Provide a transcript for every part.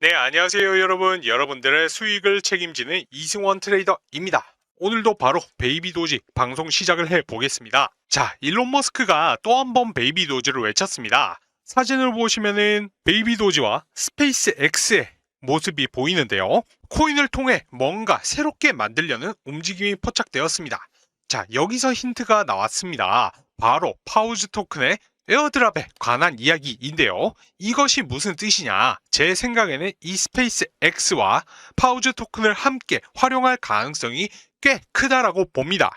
네, 안녕하세요, 여러분. 여러분들의 수익을 책임지는 이승원 트레이더입니다. 오늘도 바로 베이비 도지 방송 시작을 해 보겠습니다. 자, 일론 머스크가 또 한 번 베이비 도지를 외쳤습니다. 사진을 보시면은 베이비 도지와 스페이스 X의 모습이 보이는데요. 코인을 통해 뭔가 새롭게 만들려는 움직임이 포착되었습니다. 자, 여기서 힌트가 나왔습니다. 바로 파우즈 토큰의 에어드랍에 관한 이야기인데요. 이것이 무슨 뜻이냐? 제 생각에는 이 스페이스 X와 파우즈 토큰을 함께 활용할 가능성이 꽤 크다라고 봅니다.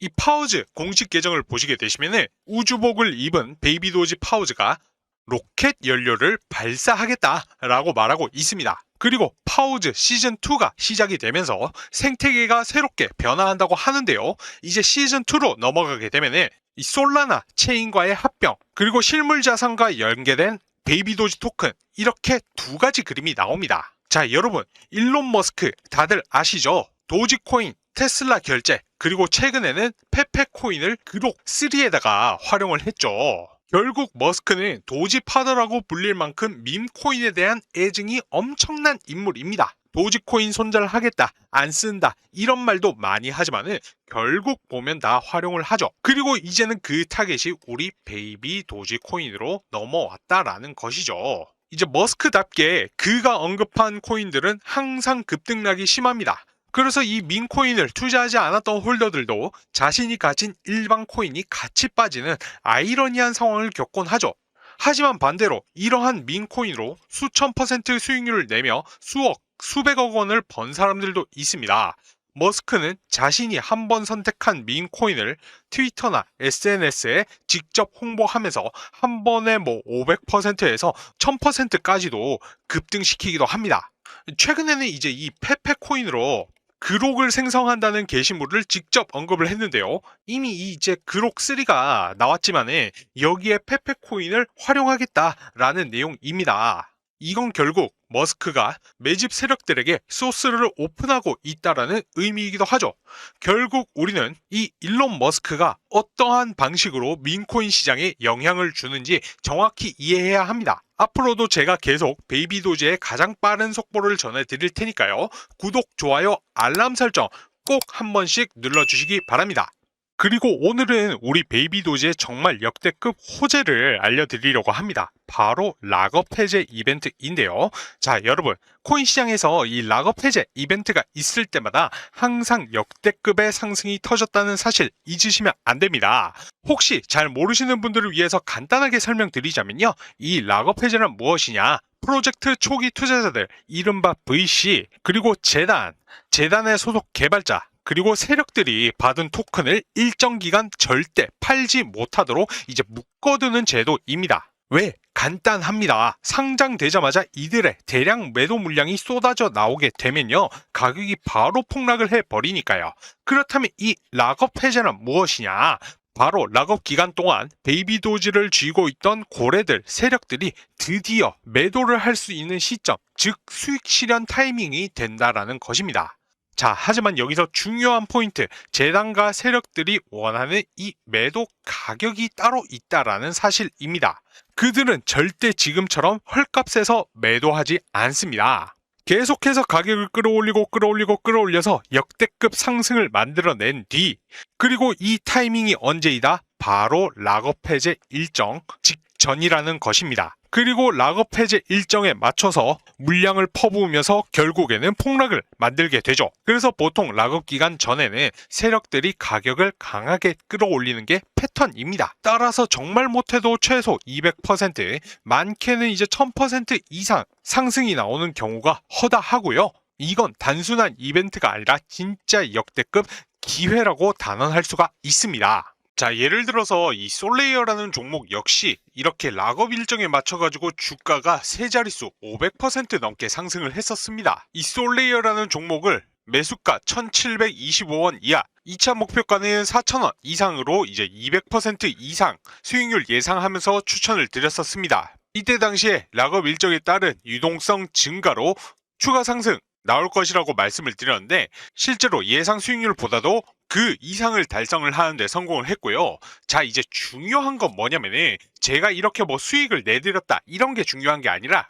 이 파우즈 공식 계정을 보시게 되시면은 우주복을 입은 베이비 도지 파우즈가 로켓 연료를 발사하겠다라고 말하고 있습니다. 그리고 파우즈 시즌2가 시작이 되면서 생태계가 새롭게 변화한다고 하는데요. 이제 시즌2로 넘어가게 되면은 이 솔라나 체인과의 합병, 그리고 실물 자산과 연계된 베이비 도지 토큰, 이렇게 두 가지 그림이 나옵니다. 자, 여러분, 일론 머스크 다들 아시죠? 도지코인, 테슬라 결제, 그리고 최근에는 페페코인을 그록 3에다가 활용을 했죠. 결국 머스크는 도지 파더라고 불릴 만큼 밈코인에 대한 애증이 엄청난 인물입니다. 도지코인 손절하겠다, 안 쓴다, 이런 말도 많이 하지만은 결국 보면 다 활용을 하죠. 그리고 이제는 그 타겟이 우리 베이비 도지코인으로 넘어왔다라는 것이죠. 이제 머스크답게 그가 언급한 코인들은 항상 급등락이 심합니다. 그래서 이 민코인을 투자하지 않았던 홀더들도 자신이 가진 일반 코인이 같이 빠지는 아이러니한 상황을 겪곤 하죠. 하지만 반대로 이러한 민코인으로 수천 퍼센트 수익률을 내며 수억, 수백억 원을 번 사람들도 있습니다. 머스크는 자신이 한 번 선택한 민코인을 트위터나 SNS에 직접 홍보하면서 한 번에 뭐 500%에서 1000%까지도 급등시키기도 합니다. 최근에는 이제 이 페페코인으로 그록을 생성한다는 게시물을 직접 언급을 했는데요. 이미 이 이제 그록 3가 나왔지만은 여기에 페페코인을 활용하겠다라는 내용입니다. 이건 결국 머스크가 매집 세력들에게 소스를 오픈하고 있다라는 의미이기도 하죠. 결국 우리는 이 일론 머스크가 어떠한 방식으로 민코인 시장에 영향을 주는지 정확히 이해해야 합니다. 앞으로도 제가 계속 베이비 도지의 가장 빠른 속보를 전해드릴 테니까요. 구독, 좋아요, 알람 설정 꼭 한 번씩 눌러주시기 바랍니다. 그리고 오늘은 우리 베이비 도지의 정말 역대급 호재를 알려드리려고 합니다. 바로 락업 해제 이벤트인데요. 자, 여러분, 코인 시장에서 이 락업 해제 이벤트가 있을 때마다 항상 역대급의 상승이 터졌다는 사실 잊으시면 안 됩니다. 혹시 잘 모르시는 분들을 위해서 간단하게 설명드리자면요. 이 락업 해제는 무엇이냐? 프로젝트 초기 투자자들, 이른바 VC, 그리고 재단, 재단의 소속 개발자, 그리고 세력들이 받은 토큰을 일정 기간 절대 팔지 못하도록 이제 묶어두는 제도입니다. 왜? 간단합니다. 상장되자마자 이들의 대량 매도 물량이 쏟아져 나오게 되면요. 가격이 바로 폭락을 해버리니까요. 그렇다면 이 락업 해제는 무엇이냐? 바로 락업 기간 동안 베이비 도지를 쥐고 있던 고래들, 세력들이 드디어 매도를 할 수 있는 시점, 즉 수익 실현 타이밍이 된다라는 것입니다. 자, 하지만 여기서 중요한 포인트, 재단과 세력들이 원하는 이 매도 가격이 따로 있다라는 사실입니다. 그들은 절대 지금처럼 헐값에서 매도하지 않습니다. 계속해서 가격을 끌어올리고 끌어올리고 끌어올려서 역대급 상승을 만들어낸 뒤, 그리고 이 타이밍이 언제이다? 바로 락업 해제 일정 직 전이라는 것입니다. 그리고 락업 해제 일정에 맞춰서 물량을 퍼부으면서 결국에는 폭락을 만들게 되죠. 그래서 보통 락업 기간 전에는 세력들이 가격을 강하게 끌어올리는 게 패턴입니다. 따라서 정말 못해도 최소 200%, 많게는 이제 1000% 이상 상승이 나오는 경우가 허다하고요. 이건 단순한 이벤트가 아니라 진짜 역대급 기회라고 단언할 수가 있습니다. 자, 예를 들어서 이 솔레이어라는 종목 역시 이렇게 락업 일정에 맞춰가지고 주가가 세 자릿수 500% 넘게 상승을 했었습니다. 이 솔레이어라는 종목을 매수가 1725원 이하, 2차 목표가는 4,000원 이상으로 이제 200% 이상 수익률 예상하면서 추천을 드렸었습니다. 이때 당시에 락업 일정에 따른 유동성 증가로 추가 상승 나올 것이라고 말씀을 드렸는데 실제로 예상 수익률보다도 그 이상을 달성을 하는데 성공을 했고요. 자, 이제 중요한 건 뭐냐면은 제가 이렇게 뭐 수익을 내드렸다 이런 게 중요한 게 아니라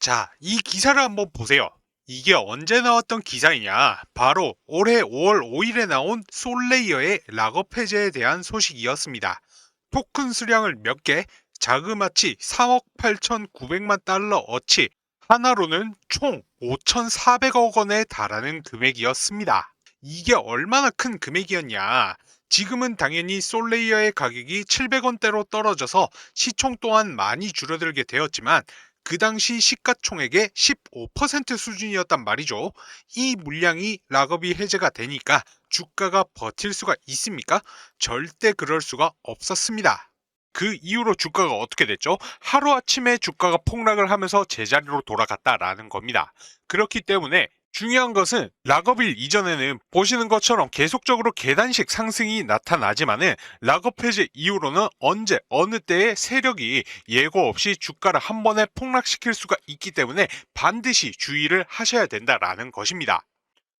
자, 이 기사를 한번 보세요. 이게 언제 나왔던 기사이냐? 바로 올해 5월 5일에 나온 솔레이어의 락업 해제에 대한 소식이었습니다. 토큰 수량을 몇 개, 자그마치 3억 8,900만 달러 어치, 하나로는 총 5,400억 원에 달하는 금액이었습니다. 이게 얼마나 큰 금액이었냐? 지금은 당연히 솔레이어의 가격이 700원대로 떨어져서 시총 또한 많이 줄어들게 되었지만 그 당시 시가총액의 15% 수준이었단 말이죠. 이 물량이 락업이 해제가 되니까 주가가 버틸 수가 있습니까? 절대 그럴 수가 없었습니다. 그 이후로 주가가 어떻게 됐죠? 하루아침에 주가가 폭락을 하면서 제자리로 돌아갔다라는 겁니다. 그렇기 때문에 중요한 것은 락업일 이전에는 보시는 것처럼 계속적으로 계단식 상승이 나타나지만은 락업 해제 이후로는 언제 어느 때의 세력이 예고 없이 주가를 한 번에 폭락시킬 수가 있기 때문에 반드시 주의를 하셔야 된다라는 것입니다.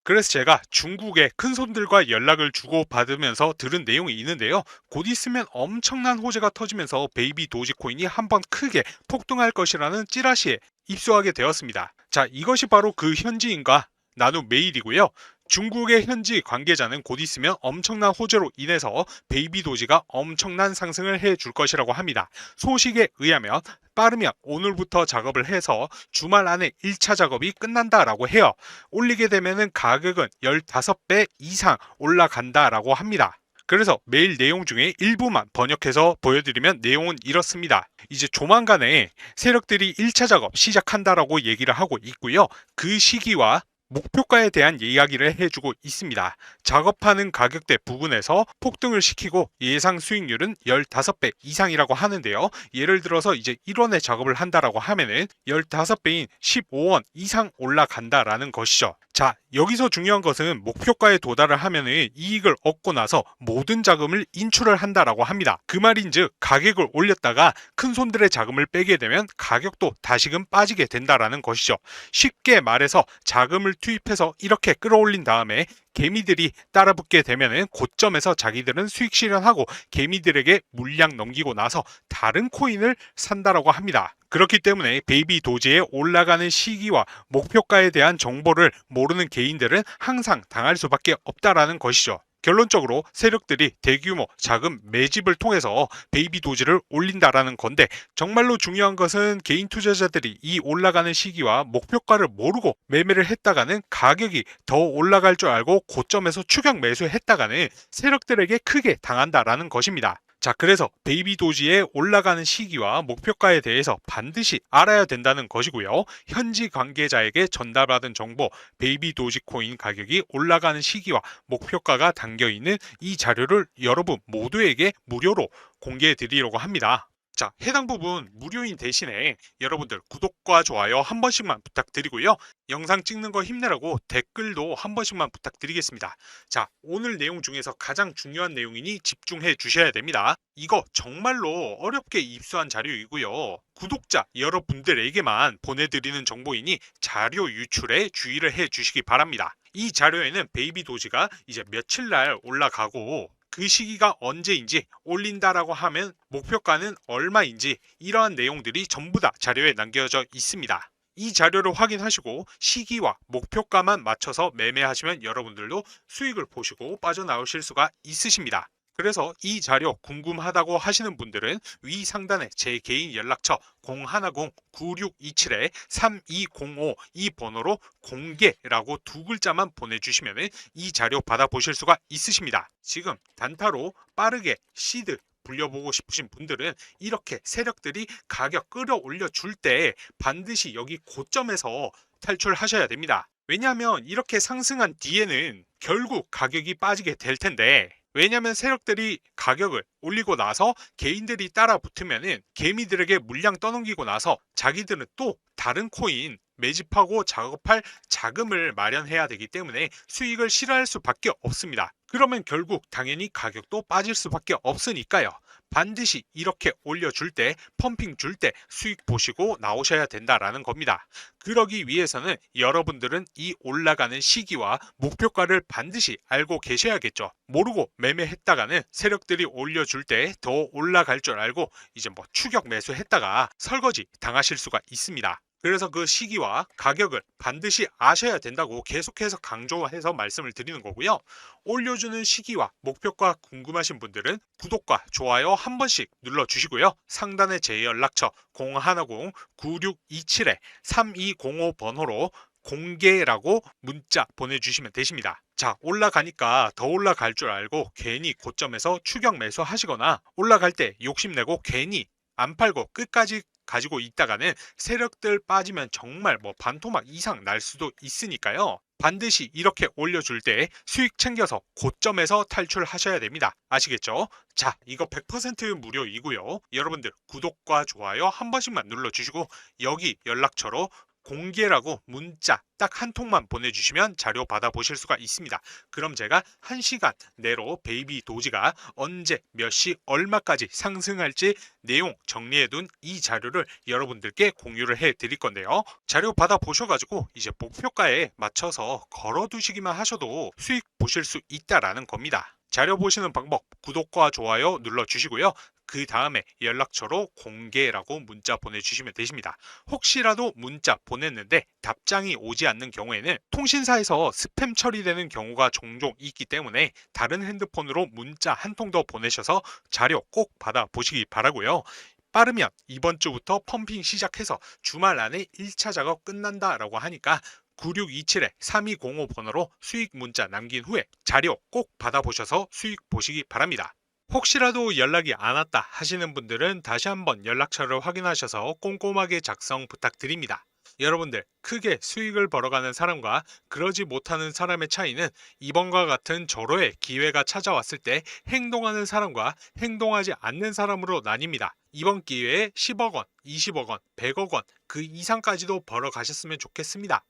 그래서 제가 중국의 큰 손들과 연락을 주고 받으면서 들은 내용이 있는데요. 곧 있으면 엄청난 호재가 터지면서 베이비 도지코인이 한번 크게 폭등할 것이라는 찌라시에 입수하게 되었습니다. 자, 이것이 바로 그 현지인과 나눈 메일이고요. 중국의 현지 관계자는 곧 있으면 엄청난 호재로 인해서 베이비 도지가 엄청난 상승을 해줄 것이라고 합니다. 소식에 의하면 빠르면 오늘부터 작업을 해서 주말 안에 1차 작업이 끝난다라고 해요. 올리게 되면은 가격은 15배 이상 올라간다라고 합니다. 그래서 메일 내용 중에 일부만 번역해서 보여드리면 내용은 이렇습니다. 이제 조만간에 세력들이 1차 작업 시작한다라고 얘기를 하고 있고요. 그 시기와 목표가에 대한 이야기를 해주고 있습니다. 작업하는 가격대 부근에서 폭등을 시키고 예상 수익률은 15배 이상이라고 하는데요. 예를 들어서 이제 1원에 작업을 한다라고 하면은 15배인 15원 이상 올라간다라는 것이죠. 자, 여기서 중요한 것은 목표가에 도달을 하면은 이익을 얻고 나서 모든 자금을 인출을 한다라고 합니다. 그 말인즉 가격을 올렸다가 큰 손들의 자금을 빼게 되면 가격도 다시금 빠지게 된다라는 것이죠. 쉽게 말해서 자금을 투입해서 이렇게 끌어올린 다음에 개미들이 따라붙게 되면은 고점에서 자기들은 수익 실현하고 개미들에게 물량 넘기고 나서 다른 코인을 산다라고 합니다. 그렇기 때문에 베이비 도지의 올라가는 시기와 목표가에 대한 정보를 모르는 개인들은 항상 당할 수밖에 없다라는 것이죠. 결론적으로 세력들이 대규모 자금 매집을 통해서 베이비 도지를 올린다라는 건데 정말로 중요한 것은 개인 투자자들이 이 올라가는 시기와 목표가를 모르고 매매를 했다가는 가격이 더 올라갈 줄 알고 고점에서 추격 매수했다가는 세력들에게 크게 당한다라는 것입니다. 자, 그래서 베이비 도지의 올라가는 시기와 목표가에 대해서 반드시 알아야 된다는 것이고요. 현지 관계자에게 전달받은 정보, 베이비 도지 코인 가격이 올라가는 시기와 목표가가 담겨 있는 이 자료를 여러분 모두에게 무료로 공개해 드리려고 합니다. 자, 해당 부분 무료인 대신에 여러분들 구독과 좋아요 한 번씩만 부탁드리고요. 영상 찍는 거 힘내라고 댓글도 한 번씩만 부탁드리겠습니다. 자, 오늘 내용 중에서 가장 중요한 내용이니 집중해 주셔야 됩니다. 이거 정말로 어렵게 입수한 자료이고요. 구독자 여러분들에게만 보내드리는 정보이니 자료 유출에 주의를 해 주시기 바랍니다. 이 자료에는 베이비 도지가 이제 며칠 날 올라가고 그 시기가 언제인지 올린다라고 하면 목표가는 얼마인지 이러한 내용들이 전부 다 자료에 남겨져 있습니다. 이 자료를 확인하시고 시기와 목표가만 맞춰서 매매하시면 여러분들도 수익을 보시고 빠져나오실 수가 있으십니다. 그래서 이 자료 궁금하다고 하시는 분들은 위 상단에 제 개인 연락처 010-9627-3205 이 번호로 공개라고 두 글자만 보내주시면 이 자료 받아보실 수가 있으십니다. 지금 단타로 빠르게 시드 불려보고 싶으신 분들은 이렇게 세력들이 가격 끌어올려 줄 때 반드시 여기 고점에서 탈출하셔야 됩니다. 왜냐하면 이렇게 상승한 뒤에는 결국 가격이 빠지게 될 텐데 왜냐하면 세력들이 가격을 올리고 나서 개인들이 따라 붙으면은 개미들에게 물량 떠넘기고 나서 자기들은 또 다른 코인 매집하고 작업할 자금을 마련해야 되기 때문에 수익을 실현할 수밖에 없습니다. 그러면 결국 당연히 가격도 빠질 수밖에 없으니까요. 반드시 이렇게 올려줄 때, 펌핑 줄 때 수익 보시고 나오셔야 된다라는 겁니다. 그러기 위해서는 여러분들은 이 올라가는 시기와 목표가를 반드시 알고 계셔야겠죠. 모르고 매매했다가는 세력들이 올려줄 때 더 올라갈 줄 알고 이제 뭐 추격 매수했다가 설거지 당하실 수가 있습니다. 그래서 그 시기와 가격을 반드시 아셔야 된다고 계속해서 강조해서 말씀을 드리는 거고요. 올려주는 시기와 목표가 궁금하신 분들은 구독과 좋아요 한 번씩 눌러주시고요. 상단에 제 연락처 010-9627-3205 번호로 공개라고 문자 보내주시면 되십니다. 자, 올라가니까 더 올라갈 줄 알고 괜히 고점에서 추격 매수 하시거나 올라갈 때 욕심내고 괜히 안 팔고 끝까지 가지고 있다가는 세력들 빠지면 정말 뭐 반토막 이상 날 수도 있으니까요. 반드시 이렇게 올려줄 때 수익 챙겨서 고점에서 탈출하셔야 됩니다. 아시겠죠? 자, 이거 100% 무료이고요. 여러분들 구독과 좋아요 한 번씩만 눌러주시고 여기 연락처로 공개라고 문자 딱 한 통만 보내주시면 자료 받아보실 수가 있습니다. 그럼 제가 한시간 내로 베이비 도지가 언제 몇 시 얼마까지 상승할지 내용 정리해둔 이 자료를 여러분들께 공유를 해 드릴 건데요. 자료 받아보셔가지고 이제 목표가에 맞춰서 걸어두시기만 하셔도 수익 보실 수 있다라는 겁니다. 자료 보시는 방법 구독과 좋아요 눌러주시고요. 그 다음에 연락처로 공개라고 문자 보내주시면 되십니다. 혹시라도 문자 보냈는데 답장이 오지 않는 경우에는 통신사에서 스팸 처리되는 경우가 종종 있기 때문에 다른 핸드폰으로 문자 한 통 더 보내셔서 자료 꼭 받아 보시기 바라고요. 빠르면 이번 주부터 펌핑 시작해서 주말 안에 1차 작업 끝난다라고 하니까 9627-3205 번호로 수익 문자 남긴 후에 자료 꼭 받아보셔서 수익 보시기 바랍니다. 혹시라도 연락이 안 왔다 하시는 분들은 다시 한번 연락처를 확인하셔서 꼼꼼하게 작성 부탁드립니다. 여러분들 크게 수익을 벌어가는 사람과 그러지 못하는 사람의 차이는 이번과 같은 절호의 기회가 찾아왔을 때 행동하는 사람과 행동하지 않는 사람으로 나뉩니다. 이번 기회에 10억 원, 20억 원, 100억 원 그 이상까지도 벌어가셨으면 좋겠습니다.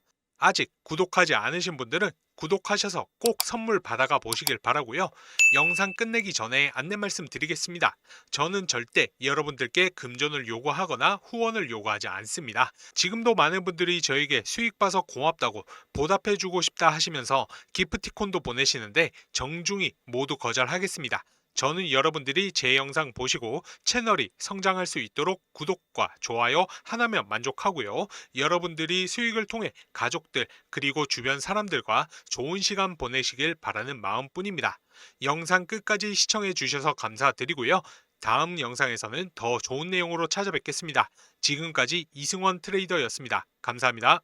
아직 구독하지 않으신 분들은 구독하셔서 꼭 선물 받아가 보시길 바라고요. 영상 끝내기 전에 안내 말씀 드리겠습니다. 저는 절대 여러분들께 금전을 요구하거나 후원을 요구하지 않습니다. 지금도 많은 분들이 저에게 수익 봐서 고맙다고 보답해 주고 싶다 하시면서 기프티콘도 보내시는데 정중히 모두 거절하겠습니다. 저는 여러분들이 제 영상 보시고 채널이 성장할 수 있도록 구독과 좋아요 하나면 만족하고요. 여러분들이 수익을 통해 가족들 그리고 주변 사람들과 좋은 시간 보내시길 바라는 마음뿐입니다. 영상 끝까지 시청해 주셔서 감사드리고요. 다음 영상에서는 더 좋은 내용으로 찾아뵙겠습니다. 지금까지 이승원 트레이더였습니다. 감사합니다.